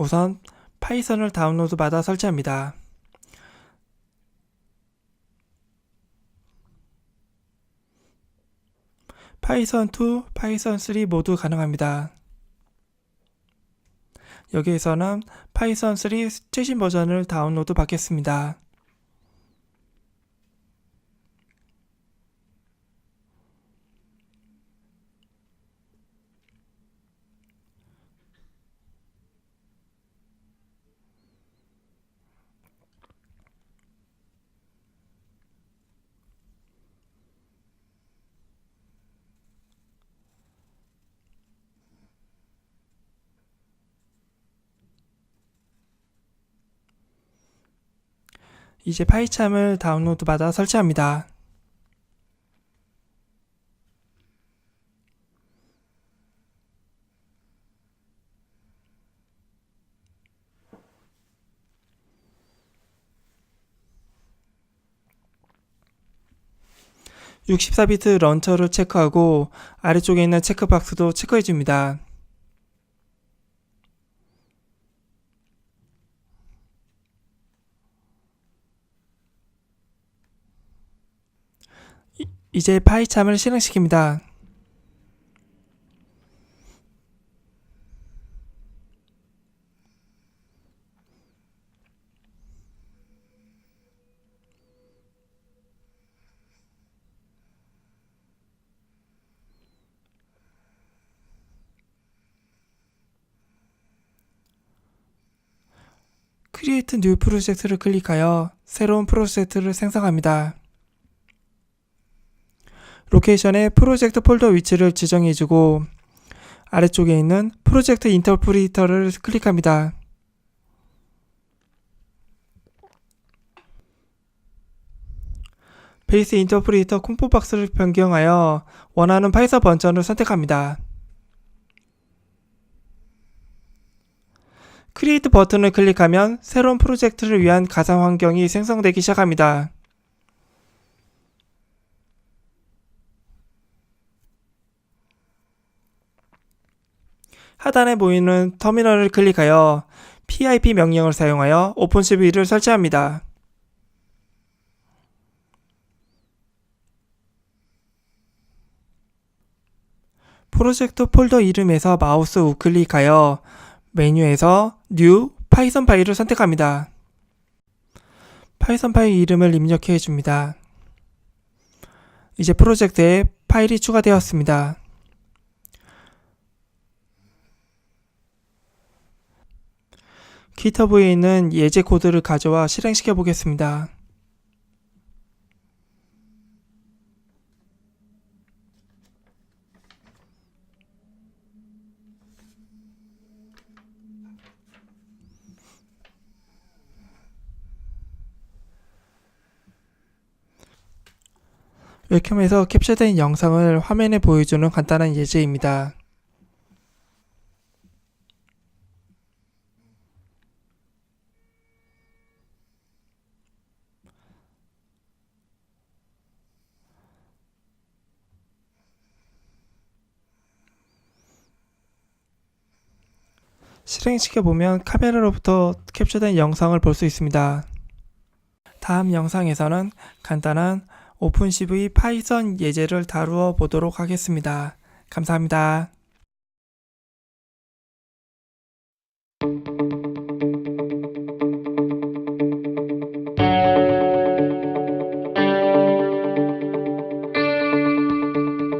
우선 파이썬을 다운로드 받아 설치합니다. 파이썬 2, 파이썬 3 모두 가능합니다. 여기에서는 파이썬 3 최신 버전을 다운로드 받겠습니다. 이제 파이참을 다운로드 받아 설치합니다. (64비트) 런처를 체크하고 아래쪽에 있는 체크박스도 체크해 줍니다. 이제 파이참을 실행시킵니다. 크리에이트 뉴 프로젝트를 클릭하여 새로운 프로젝트를 생성합니다. 로케이션에 프로젝트 폴더 위치를 지정해주고 아래쪽에 있는 프로젝트 인터프리터를 클릭합니다. 베이스 인터프리터 콤포 박스를 변경하여 원하는 파이썬 버전을 선택합니다. 크리에이트 버튼을 클릭하면 새로운 프로젝트를 위한 가상 환경이 생성되기 시작합니다. 하단에 보이는 터미널을 클릭하여 pip 명령을 사용하여 오픈CV를 설치합니다. 프로젝트 폴더 이름에서 마우스 우클릭하여 메뉴에서 New 파이썬 파일을 선택합니다. 파이썬 파일 이름을 입력해 줍니다. 이제 프로젝트에 파일이 추가되었습니다. 기터브에 있는 예제 코드를 가져와 실행시켜 보겠습니다. 웹캠에서 캡처된 영상을 화면에 보여주는 간단한 예제입니다. 실행시켜 보면 카메라로부터 캡처된 영상을 볼 수 있습니다. 다음 영상에서는 간단한 오픈CV 파이썬 예제를 다루어 보도록 하겠습니다. 감사합니다.